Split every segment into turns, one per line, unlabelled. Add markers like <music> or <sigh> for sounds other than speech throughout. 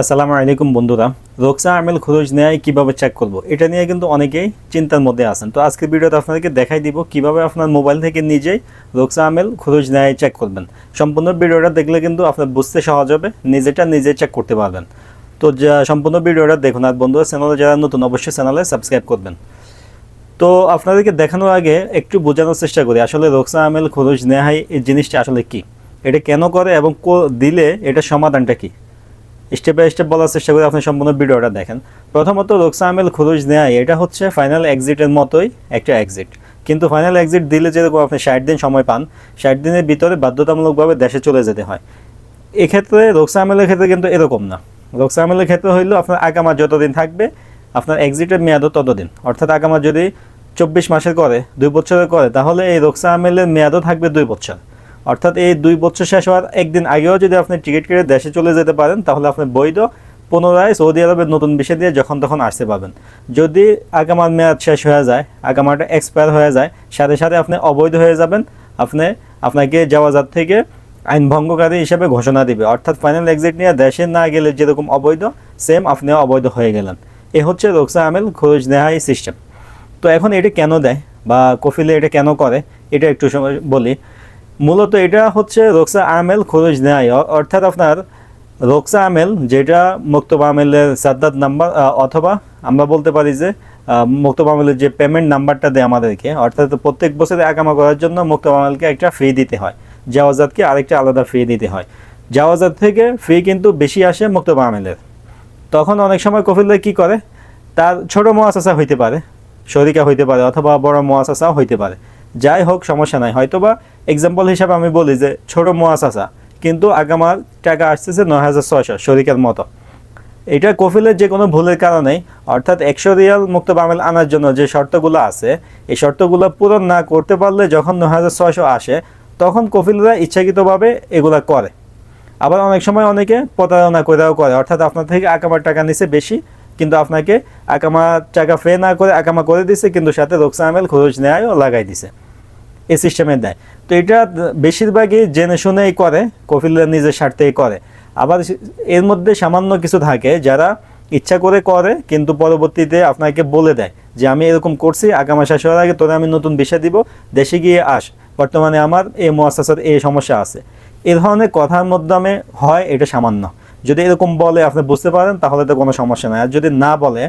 আসসালামু আলাইকুম বন্ধুরা। রোকসা আমেল খরচ নেয় কীভাবে চেক করব? এটা নিয়ে কিন্তু অনেকেই চিন্তার মধ্যে আছেন। তো আজকের ভিডিওতে আপনাদেরকে দেখাই দিব কীভাবে আপনার মোবাইল থেকে নিজেই রোকসা আমেল খরচ নেয় চেক করবেন। সম্পূর্ণ ভিডিওটা দেখলে কিন্তু আপনার বুঝতে সহজ হবে, নিজেটা নিজে চেক করতে পারবেন। তো যা, সম্পূর্ণ ভিডিওটা দেখুন। আর বন্ধুরা চ্যানেলে যারা নতুন, অবশ্যই চ্যানেলে সাবস্ক্রাইব করবেন। তো আপনাদেরকে দেখানোর আগে একটু বোঝানোর চেষ্টা করি, আসলে রোকসা আমেল খরচ নেহাই এই জিনিসটা আসলে কি? এটা কেন করে এবং দিলে এটা সমাধানটা কি? স্টেপ বাই স্টেপ বলার চেষ্টা করে আপনি সম্পূর্ণ ভিডিওটা দেখেন। প্রথমত রোকসা আমেল খুরুজ নেয় এটা হচ্ছে ফাইনাল এক্সিটের মতোই একটা এক্সিট কিন্তু ফাইনাল এক্সিট দিলে যেরকম আপনি ষাট দিন সময় পান, ষাট দিনের ভিতরে বাধ্যতামূলকভাবে দেশে চলে যেতে হয়। এক্ষেত্রে রোকসা আমেলের ক্ষেত্রে কিন্তু এরকম না। রোকসা আমেলের ক্ষেত্রে হইল আপনার আগামা যতদিন থাকবে, আপনার এক্সিটের মেয়াদও ততদিন। অর্থাৎ আগামা যদি চব্বিশ মাসের করে, দুই বছরের করে, তাহলে এই রোকসা আমেলের মেয়াদও থাকবে দুই বছর। অর্থাৎ এই দুই বছর শেষ হওয়ার একদিন আগেও যদি আপনি টিকিট কেটে দেশে চলে যেতে পারেন, তাহলে আপনি বৈধ পুনরায় সৌদি আরবের নতুন বিষয় দিয়ে যখন তখন আসতে পারবেন। যদি আগামার মেয়াদ শেষ হয়ে যায়, আগামাটা এক্সপায়ার হয়ে যায়, সাথে সাথে আপনি অবৈধ হয়ে যাবেন, আপনি আপনাকে যাওয়াজাত থেকে আইন ভঙ্গকারী হিসেবে ঘোষণা দিবে। অর্থাৎ ফাইনাল এক্সিট নিয়ে দেশে না গেলে যেরকম অবৈধ সেম আপনিও অবৈধ হয়ে গেলেন। এ হচ্ছে রোকসা আমেল খরচ নেহাই সিস্টেম তো এখন এটা কেন দেয় বা কফিলে এটা কেন করে, এটা একটু সময় বলি। মূলত এটা হচ্ছে রোকসা আমেল খরচ নেয়। অর্থাৎ আপনার রোকসা আমেল যেটা মুক্তবা আমেলের সাদ্দাত নাম্বার অথবা আমরা বলতে পারি যে মুক্তবা আমেলের যে পেমেন্ট নাম্বারটা দেয় আমাদেরকে, অর্থাৎ প্রত্যেক বছরে আগামা করার জন্য মুক্তবা আমেলকে একটা ফি দিতে হয়। জাওয়াজাতকে আরেকটা আলাদা ফি দিতে হয়। জাওয়াজাত থেকে ফি কিন্তু বেশি আসে মুক্তবা আমেলের। তখন অনেক সময় কফিলরা কি করে? তার ছোট মোয়াসাসা হইতে পারে শরিকা হইতে পারে, অথবা বড় মোয়াসাসাও হইতে পারে। যাই হোক, সমস্যা নাই। হয়তোবা এক্সাম্পল হিসাবে আমি বলি যে, ছোট মোয়াসাসা কিন্তু আগামার টাকা আসতেছে নয় হাজার ছয়শো শরিকের মতো। এটা কফিলের যে কোনো ভুলের কারণেই অর্থাৎ একশো রিয়াল মুক্ত বামেল আনার জন্য যে শর্তগুলো আছে, এই শর্তগুলো পূরণ না করতে পারলে যখন নয় হাজার ছয়শো আসে, তখন কফিলরা ইচ্ছাকৃতভাবে এগুলা করে। আবার অনেক সময় অনেকে প্রতারণা করেও করে, অর্থাৎ আপনার থেকে আকামার টাকা নিছে বেশি, কিন্তু আপনাকে আকামার টাকা ফে না করে আকামা করে দিছে, কিন্তু সাথে রোকসা আমেল খরচ নেয়ও লাগাই দিছে। এই সিস্টেমে দেয়। তো এটা বেশিরভাগই জেনে শুনেই করে, কফিলরা নিজের স্বার্থেই করে। আবার এর মধ্যে সামান্য কিছু থাকে, যারা ইচ্ছা করে করে, কিন্তু পরবর্তীতে আপনাকে বলে দেয় যে, আমি এরকম করছি, আগামী শেষ হওয়ার আগে তোরে আমি নতুন বিষয় দিব, দেশে গিয়ে আস। বর্তমানে আমার এই মোয়াসাসার এই সমস্যা আছে। এ ধরনের কথার মাধ্যমে হয় এটা সামান্য। যদি এরকম বলে আপনি বুঝতে পারেন, তাহলে তো কোনো সমস্যা নাই। আর যদি না বলে,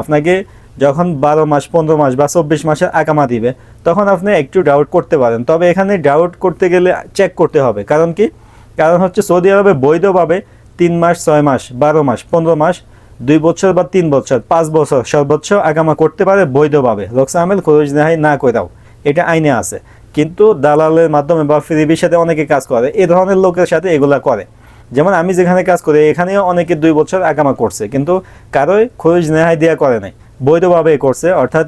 আপনাকে যখন বারো মাস, পনেরো মাস বা চব্বিশ মাসে আকামা দিবে, তখন আপনি একটু ডাউট করতে পারেন। তবে এখানে ডাউট করতে গেলে চেক করতে হবে। কারণ কি? কারণ হচ্ছে সৌদি আরবে বৈধভাবে তিন মাস, ছয় মাস, বারো মাস, পনেরো মাস, দুই বছর বা তিন বছর, পাঁচ বছর সর্বোচ্চ আগামা করতে পারে বৈধভাবে রোকসা আমেল খরচ নেহাই না কইরাও। এটা আইনে আছে। কিন্তু দালালের মাধ্যমে বা ফ্রিবির সাথে অনেকে কাজ করে। এ ধরনের লোকের সাথে এগুলা করে। যেমন আমি যেখানে কাজ করি, এখানেও অনেকে দুই বছর আগামা করছে। কিন্তু কারোই খরচ নেহাই দেওয়া করে নাই। বৈধভাবে করছে অর্থাৎ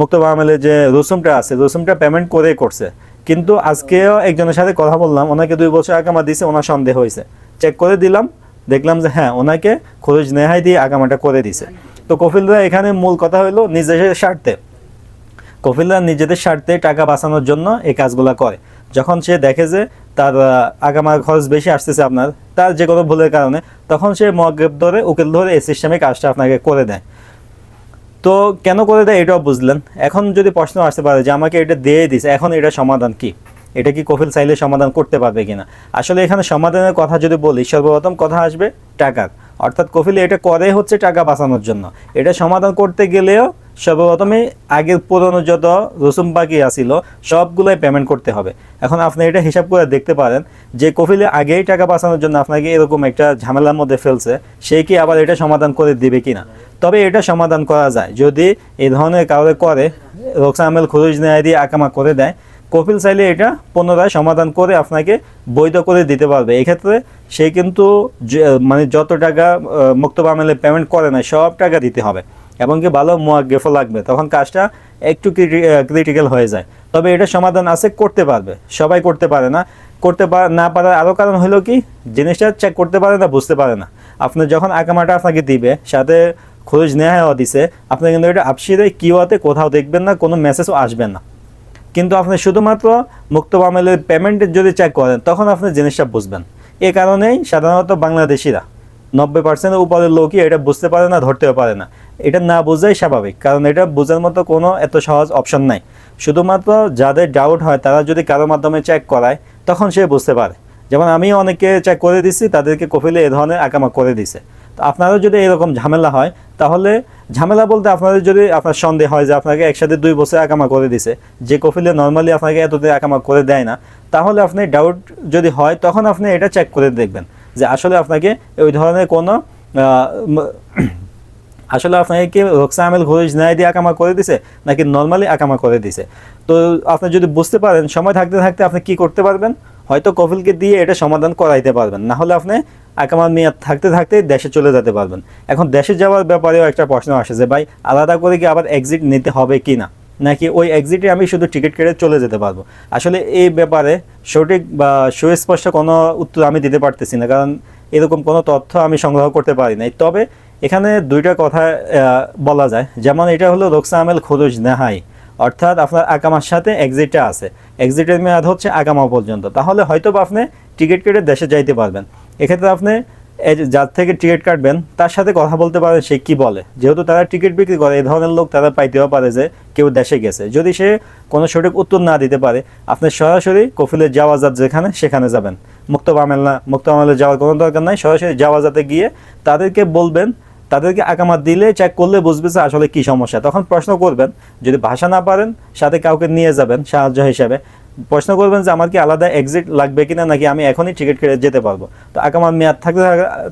মুক্তবা আমেলের যে রসুমটা আছে রসুমটা পেমেন্ট করে করছে। কিন্তু আজকেও একজনের সাথে কথা বললাম ওনাকে দুই বছর আগামা দিছে ওনার সন্দেহ হয়েছে। চেক করে দিলাম দেখলাম যে হ্যাঁ ওনাকে খরচ নেহাই দিয়ে আগামাটা করে দিছে তো কফিলরা এখানে মূল কথা হলো নিজের স্বার্থে। কফিলরা নিজেদের স্বার্থে টাকা বাঁচানোর জন্য এই কাজগুলো করে। যখন সে দেখে যে তার আহ, আগামা খরচ বেশি আসতেছে আপনার তার যে কোনো ভুলের কারণে তখন সে মগেব ধরে উকিল ধরে এই সিস্টেমে কাজটা আপনাকে করে দেয়। তো কেন করে দেয় এটাও বুঝলেন। এখন যদি প্রশ্ন আসতে পারে যে আমাকে এটা দিয়ে দিছে এখন এটা সমাধান কি? এটা কি কফিল চাইলে সমাধান করতে পারবে কিনা? আসলে এখানে সমাধানের কথা যদি বলি, সর্বপ্রথম কথা আসবে টাকার অর্থাৎ কফিল এটা করে হচ্ছে টাকা বাঁচানোর জন্য। এটা সমাধান করতে গেলেও সর্বপ্রথমে আগের পুরনো যত রসুম বাকি আসিল সবগুলোই পেমেন্ট করতে হবে। এখন আপনি এটা হিসাব করে দেখতে পারেন যে কফিলে আগেই টাকা বাঁচানোর জন্য আপনাকে এরকম একটা ঝামেলার মধ্যে ফেলছে, সে কি আবার এটা সমাধান করে দিবে কিনা? তবে এটা সমাধান করা যায়। যদি এই ধরনের কাউরে করে, রোকসা আমেল খুরুজ নেয় দিয়ে আকামা করে দেয়, কপিল চাইলে এটা পুনরায় সমাধান করে আপনাকে বৈধ করে দিতে পারবে। এক্ষেত্রে সে কিন্তু মানে যত টাকা মুক্ত আমেলে পেমেন্ট করে না, সব টাকা দিতে হবে। এবং কি ভালো মোয়াগ্গেফও লাগবে। তখন কাজটা একটু ক্রিটিক্যাল হয়ে যায়। তবে এটা সমাধান আছে, করতে পারবে। সবাই করতে পারে না। করতে না পারার আরও কারণ হলো কি, জিনিসটা চেক করতে পারে না, বুঝতে পারে না। আপনি যখন আকামাটা আপনাকে দিবে, সাথে খোঁজ নেওয়া দিছে। আপনি কিন্তু এটা আপসিরে কিওয়াতে কোথাও দেখবেন না, কোনো মেসেজও আসবে না। কিন্তু আপনি শুধুমাত্র মুক্ত আমেলের পেমেন্টের যদি চেক করেন, তখন আপনি জিনিসটা বুঝবেন। এ কারণেই সাধারণত বাংলাদেশিরা নব্বই পার্সেন্টের উপরের লোকই এটা বুঝতে পারে না, ধরতেও পারে না। এটা না বোঝাই স্বাভাবিক, কারণ এটা বোঝার মতো কোনো এত সহজ অপশন নাই। শুধুমাত্র যাদের ডাউট হয়, তারা যদি কারও মাধ্যমে চেক করায়, তখন সে বুঝতে পারে। যেমন আমি অনেকে চেক করে দিচ্ছি তাদেরকে কফিলে এ ধরনের আকামা করে দিছে। আপনারও যদি এরকম ঝামেলা হয়, তাহলে ঝামেলা বলতে আপনাদের যদি আপনার সন্দেহ হয় যে আপনাকে একসাথে দুই বছর আকামা করে দিছে, যে কফিলে নর্মালি আপনাকে এতদিন আকামা করে দেয় না, তাহলে আপনি ডাউট যদি হয়, তখন আপনি এটা চেক করে দেখবেন যে আসলে আপনাকে ওই ধরনের কোনো <clears throat> আসলে আপনাকে কি রোকসা আমেল ঘুরিজ নাই দিয়ে আকামা করে দিছে, নাকি নর্মালি আকামা করে দিছে? তো আপনি যদি বুঝতে পারেন, সময় থাকতে থাকতে আপনি কি করতে পারবেন? হয়তো কফিলকে দিয়ে এটা সমাধান করাইতে পারবেন। না হলে আপনি আকামার মেয়াদ থাকতে থাকতে দেশে চলে যেতে পারবেন। এখন দেশে যাওয়ার ব্যাপারেও একটা প্রশ্ন আসে যে, ভাই, আলাদা করে কি আবার এক্সিট নিতে হবে কি না? নাকি ওই এক্সিটে আমি শুধু টিকিট কেটে চলে যেতে পারব? আসলে এই ব্যাপারে সঠিক বা সুস্পষ্ট কোনো উত্তর আমি দিতে পারতেছি না, কারণ এরকম কোনো তথ্য আমি সংগ্রহ করতে পারি নাই। তবে এখানে দুইটা কথা বলা যায়। যেমন এটা হলো রোকসা আমেল খরচ নেহাই। অর্থাৎ আপনার আকামার সাথে এক্সিটটা আছে। এক্সিটের মেয়াদ হচ্ছে আগামা পর্যন্ত। তাহলে হয়তো বা আপনি টিকিট কেটে দেশে যাইতে পারবেন। এক্ষেত্রে আপনি যার থেকে টিকিট কাটবেন, তার সাথে কথা বলতে পারেন সে কি বলে। যেহেতু তারা টিকিট বিক্রি করে, এই ধরনের লোক তারা পাইতেও পারে যে কেউ দেশে গেছে। যদি সে কোনো সঠিক উত্তর না দিতে পারে, আপনি সরাসরি কফিলে যাওয়া যাত যেখানে, সেখানে যাবেন। মুক্ত বামেল না, মুক্ত বামেলে যাওয়ার কোনো দরকার নাই। সরাসরি যাওয়া যাতে গিয়ে তাদেরকে বলবেন, তাদেরকে আকামাত দিলে চেক করলে বুঝবে যে আসলে কি সমস্যা। তখন প্রশ্ন করবেন, যদি ভাষা না পারেন, সাথে কাউকে নিয়ে যাবেন, সাহায্য হিসাবে। প্রশ্ন করবেন যে আমার কি আলাদা এক্সিট লাগবে কিনা, নাকি আমি এখনই টিকিট কেটে যেতে পারব? তো আকামার মেয়াদ থাকতে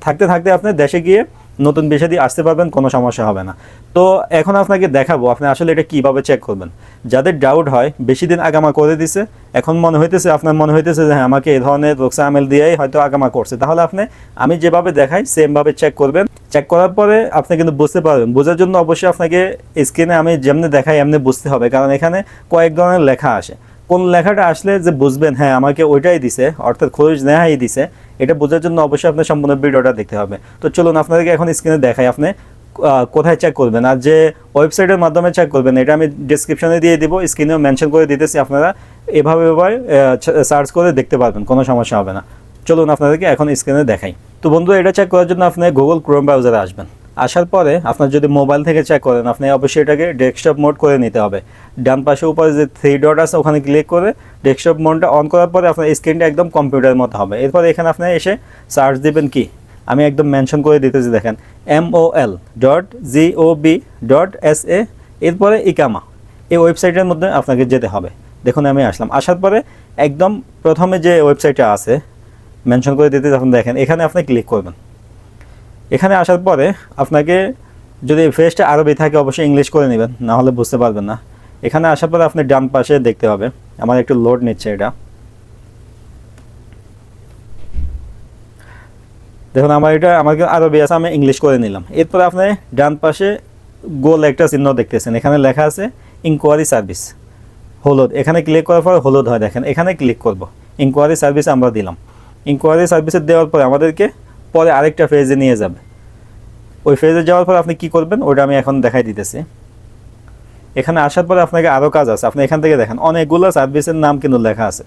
থাকতে থাকতে আপনি দেশে গিয়ে নতুন বিষয় দিয়ে আসতে পারবেন, কোনো সমস্যা হবে না। তো এখন আপনাকে দেখাবো, আপনি আসলে এটা কীভাবে চেক করবেন? যাদের ডাউট হয়, বেশি দিন আগামা করে দিছে, এখন মনে হইতেছে, আপনার মনে হইতেছে যে হ্যাঁ আমাকে এই ধরনের রোকসা আমেল দিয়েই হয়তো আগামা করছে। তাহলে আপনি, আমি যেভাবে দেখাই সেমভাবে চেক করবেন। চেক করার পরে আপনি কিন্তু বুঝতে পারবেন। বোঝার জন্য অবশ্যই আপনাকে স্ক্রিনে আমি যেমনি দেখাই, এমনি বুঝতে হবে। কারণ এখানে কয়েক ধরনের লেখা আসে। কোন লেখাটা আসলে যে বুঝবেন হ্যাঁ আমাকে ওইটাই দিছে, অর্থাৎ খোঁজ নেহাই দিছে, এটা বোঝার জন্য অবশ্যই আপনার সম্পূর্ণ ভিডিওটা দেখতে হবে। তো চলুন আপনাদেরকে এখন স্ক্রিনে দেখাই, আপনি কোথায় চেক করবেন, আর যে ওয়েবসাইটের মাধ্যমে চেক করবেন, এটা আমি ডিসক্রিপশনে দিয়ে দিব স্ক্রিনেও মেনশন করে দিতেছি, আপনারা এভাবে এভাবে সার্চ করে দেখতে পারবেন, কোনো সমস্যা হবে না। চলুন আপনাদেরকে এখন স্ক্রিনে দেখাই। তো বন্ধু এটা চেক করার জন্য আপনি গুগল ক্রোম ব্রাউজারে আসবেন। আসার পরে আপনার যদি মোবাইল থেকে চেক করেন, আপনি অবশ্যই এটাকে ডেস্কটপ মোড করে নিতে হবে। ডান পাশে উপরে যে থ্রি ডট আছে ওখানে ক্লিক করে ডেস্কটপ মোডটা অন করার পরে আপনার স্ক্রিনটা একদম কম্পিউটারের মতো হবে। এরপর এখানে আপনি এসে সার্চ দিবেন কি? আমি একদম মেনশন করে দিতেছি, দেখেন। M O L dot B dot S A এরপরে ইকামা। এই ওয়েবসাইটের মধ্যে আপনাকে যেতে হবে। দেখুন, আমি আসলাম। আসার পরে একদম প্রথমে যে ওয়েবসাইটটা আছে মেনশন করে দিতে যখন দেখেন, এখানে আপনি ক্লিক করবেন। এখানে আসার পরে আপনাকে যদি ফেসটা আরবি থাকে, অবশ্যই ইংলিশ করে নেবেন, না হলে বুঝতে পারবেন না। এখানে আসার পরে আপনি ডান পাশে দেখতে হবে। আমার একটু লোড নিচ্ছে এটা। দেখুন, আমার এটা আমাকে আরবি আছে, আমি ইংলিশ করে নিলাম। এরপরে আপনি ডান পাশে গোল একটা চিহ্ন দেখতেছেন। এখানে লেখা আছে ইনকোয়ারি সার্ভিস হলুদ। এখানে ক্লিক করার পর হলুদ হয়, দেখেন। এখানে ক্লিক করব। ইনকোয়ারি সার্ভিস আমরা দিলাম। ইনকোয়ারি সার্ভিসে দেওয়ার পরে আমাদেরকে পরে আরেকটা ফেজে নিয়ে যাবে। ওই ফেজে যাওয়ার পর আপনি কি করবেন? ওটা আমি এখন দেখাই দিতেছি। এখানে আসার পরে আপনাকে আরও কাজ আছে। আপনি এখান থেকে দেখেন, অনেকগুলো সার্ভিসের নাম কিন্তু লেখা আছে।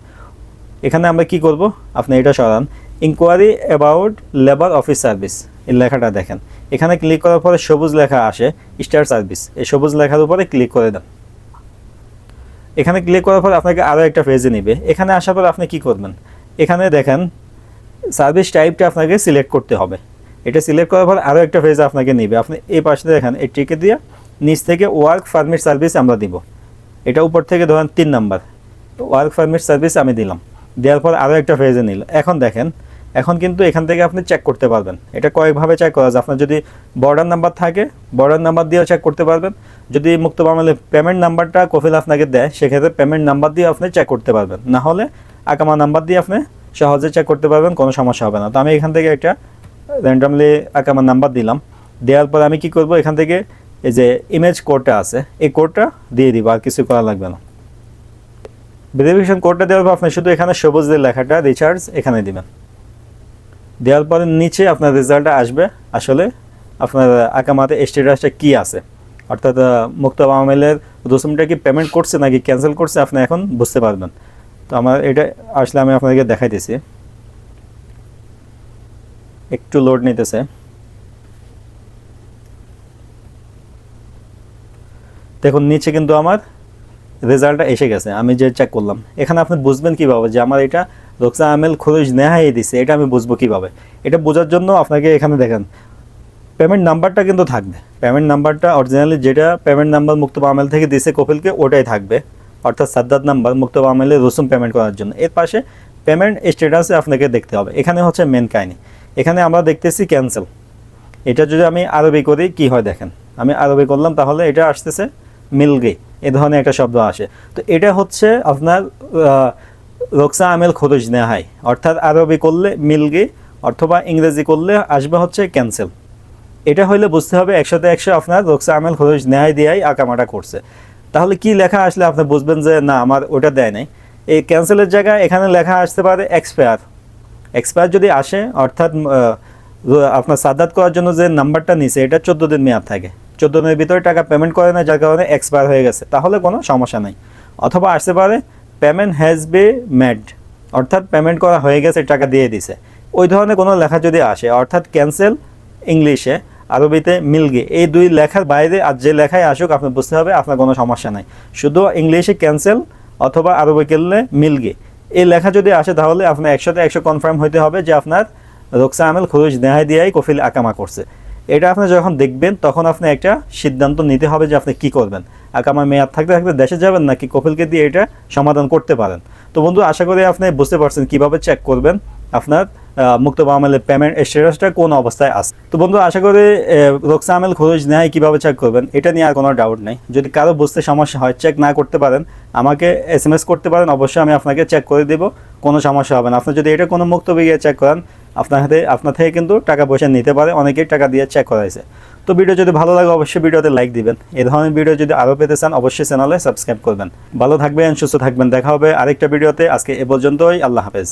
এখানে আমরা কি করব? আপনি এটা সরান। Enquiry about labour office service এই লেখাটা দেখেন। এখানে ক্লিক করার পরে সবুজ লেখা আসে স্টার সার্ভিস এই সবুজ লেখার উপরে ক্লিক করে দেন। এখানে ক্লিক করার পর আপনাকে আরও একটা পেজে নেবে। এখানে আসার পর আপনি কি করবেন? এখানে দেখেন সার্ভিস টাইপটা আপনাকে সিলেক্ট করতে হবে। এটা সিলেক্ট করার পর আরও একটা পেজ আপনাকে নেবে। আপনি এই পাশে দেখেন, এই টিকে দিয়ে নিচ থেকে ওয়ার্ক পারমিট সার্ভিস আমরা দিব। এটা উপর থেকে ধরেন তিন নাম্বার ওয়ার্ক পারমিট সার্ভিস আমি দিলাম। দেওয়ার পর আরও একটা ফেজে নিল। এখন দেখেন, এখন কিন্তু এখান থেকে আপনি চেক করতে পারবেন। এটা কয়েকভাবে চেক করা যায়। আপনার যদি বর্ডার নাম্বার থাকে বর্ডার নাম্বার দিয়েও চেক করতে পারবেন। যদি মুক্ত বাংলায় পেমেন্ট নাম্বারটা কফিল আপনাকে দেয়, সেক্ষেত্রে পেমেন্ট নাম্বার দিয়ে আপনি চেক করতে পারবেন। না হলে আকামা নাম্বার দিয়ে আপনি সহজে চেক করতে পারবেন, কোনো সমস্যা হবে না। তো আমি এখান থেকে একটা র্যান্ডামলি আকামার নাম্বার দিলাম। দেওয়ার পর আমি কি করব, এখান থেকে এই যে ইমেজ কোডটা আছে, এই কোডটা দিয়ে দিব, আর কিছু করা লাগবে না। ভেরিফিকেশন কোডটা দেওয়ার পর আপনি শুধু এখানে সবুজ যে লেখাটা রিচার্জ এখানে দিবেন। দেওয়ার পরে নিচে আপনার রেজাল্টটা আসবে। আসলে আপনার আকামাতে স্টেটাসটা কি আছে? অর্থাৎ মুক্ত আমেলের রসুমটা কি পেমেন্ট করছে নাকি ক্যান্সেল করছে, আপনি এখন বুঝতে পারবেন। তো আমার এটা আসলে আমি আপনাদেরকে দেখাইতেছি। একটু লোড নিতেছে। দেখুন, নিচে কিন্তু আমার রেজাল্টটা এসে গেছে, আমি যে চেক করলাম। এখানে আপনি বুঝবেন কীভাবে যে আমার এটা রোকসা আমেল খরচ নেহাই দিছে, এটা আমি বুঝব কীভাবে? এটা বোঝার জন্য আপনাকে এখানে দেখেন পেমেন্ট নাম্বারটা কিন্তু থাকবে। পেমেন্ট নাম্বারটা অরিজিনালি যেটা পেমেন্ট নাম্বার মুক্ত আমেল থেকে দিছে কপিলকে, ওটাই থাকবে। অর্থাৎ সাদ্দাত নাম্বার মুক্তবা আমেলে রসুম পেমেন্ট করার জন্য। এর পাশে পেমেন্ট স্ট্যাটাসে আপনাকে দেখতে হবে। এখানে হচ্ছে মেন কাহিনি। এখানে আমরা দেখতেছি ক্যান্সেল এটা যদি আমি আরবি করি, কি হয় দেখেন? আমি আরবি করলাম, তাহলে এটা আসতেছে মিলগে এ ধরনের একটা শব্দ আসে। তো এটা হচ্ছে আপনার রোকসা আমেল খরচ নেহাই। অর্থাৎ আরবি করলে মিলগে অথবা ইংরেজি করলে আসবে হচ্ছে ক্যান্সেল এটা হইলে বুঝতে হবে একসাথে একশো আপনার রোকসা আমেল খরচ ন্যায় দিয়াই আঁকামাটা করছে। তাহলে কি লেখা আসলে আপনি বুঝবেন যে না, আমার ওটা দেয় নাই। এই ক্যান্সেলের জায়গায় এখানে লেখা আসতে পারে এক্সপায়ার এক্সপায়ার যদি আসে, অর্থাৎ আপনার সাদাত করার জন্য যে নাম্বারটা নিছে, এটা চোদ্দ দিন মেয়াদ থাকে। চোদ্দ দিনের ভিতরে টাকা পেমেন্ট করে না যার কারণে এক্সপায়ার হয়ে গেছে। তাহলে কোনো সমস্যা নাই। অথবা আসতে পারে পেমেন্ট হ্যাজ বি মেড অর্থাৎ পেমেন্ট করা হয়ে গেছে, টাকা দিয়ে দিছে। ওই ধরনের কোনো লেখা যদি আসে, অর্থাৎ ক্যান্সেল ইংলিশে আরবিতে মিলগে। এই দুই লেখার বাইরে আর যে লেখায় আসুক, আপনি বুঝতে হবে আপনার কোনো সমস্যা নাই। শুধু ইংলিশে ক্যান্সেল অথবা আরবি করলে মিলগে। এই লেখা যদি আসে, তাহলে আপনার একশোতে একশো কনফার্ম হইতে হবে যে আপনার রোকসা আমেল খুরুজ নেহাই দিয়াই কফিল আকামা করছে। এটা আপনি যখন দেখবেন, তখন আপনি একটা সিদ্ধান্ত নিতে হবে যে আপনি কি করবেন। আকামা মেয়াদ থাকতে থাকতে দেশে যাবেন নাকি কফিলকে দিয়ে এটা সমাধান করতে পারেন? তো বন্ধু, আশা করি আপনি বুঝতে পারছেন কীভাবে চেক করবেন আপনার মুক্ত আমলের পেমেন্ট স্ট্যাটাসটা কোন অবস্থায় আছে? তো বন্ধু, আশা করি রোকসা আমেল খরচ নেয়, কীভাবে চেক করবেন, এটা নিয়ে আর কোনো ডাউট নেই। যদি কারও বুঝতে সমস্যা হয় চেক না করতে পারেন, আমাকে এস এম এস করতে পারেন, অবশ্যই আমি আপনাকে চেক করে দেবো, কোনো সমস্যা হবে না। আপনি যদি এটা কোনো মুক্ত গিয়ে চেক করেন, আপনার হাতে, আপনার থেকে কিন্তু টাকা পয়সা নিতে পারে, অনেকেই টাকা দিয়ে চেক করাইছে। তো ভিডিও যদি ভালো লাগে, অবশ্যই ভিডিওতে লাইক দিবেন। এই ধরনের ভিডিও যদি আরও পেতে চান, অবশ্যই চ্যানেলে সাবস্ক্রাইব করবেন। ভালো থাকবেন, সুস্থ থাকবেন। দেখা হবে আরেকটা ভিডিওতে আজকে এ পর্যন্তই, আল্লাহ হাফেজ।